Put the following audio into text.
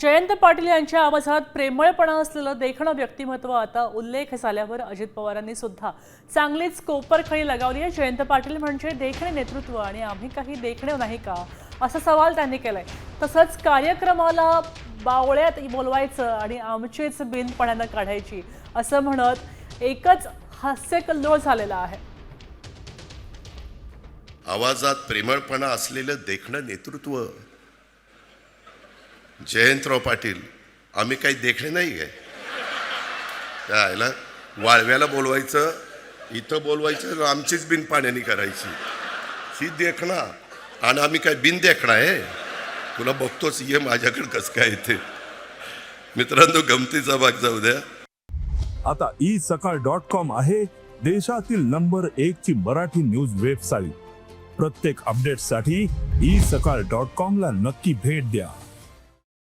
जयंत पाटील यांच्या आवाजात प्रेमळपणा असलेलं देखणं व्यक्तिमत्व आता उल्लेख झाल्यावर अजित पवारांनी सुद्धा चांगलीच कोपरखळी लगावली आहे. जयंत पाटील म्हणजे देखणे नेतृत्व आणि आम्ही काही देखणे नाही का? असा सवाल त्यांनी केलाय. तसंच कार्यक्रमाला बावळ्यात बोलवायचं आणि आमचीच बिनपणानं काढायची असं म्हणत एकच हास्यकल्लोळ झालेला आहे. आवाजात प्रेमळपणा असलेलं देखणं नेतृत्व जयंतराव पाटील आम्ही काही देखणे नाही आहे काय आयला वाळव्याला बोलवायचं इथं बोलवायचं आमचीच बिन पाण्याने करायची. ही देखणा आणि आम्ही काय बिन देखणा आहे? तुला बघतोच ये माझ्याकडे कसं काय येते मित्रांनो गमतीचा भाग जाऊ द्या. आता ई सकाळ डॉट कॉम आहे देशातील नंबर एक ची मराठी न्यूज वेबसाईट. प्रत्येक अपडेटसाठी ई सकाळ डॉट कॉम ला नक्की भेट द्या.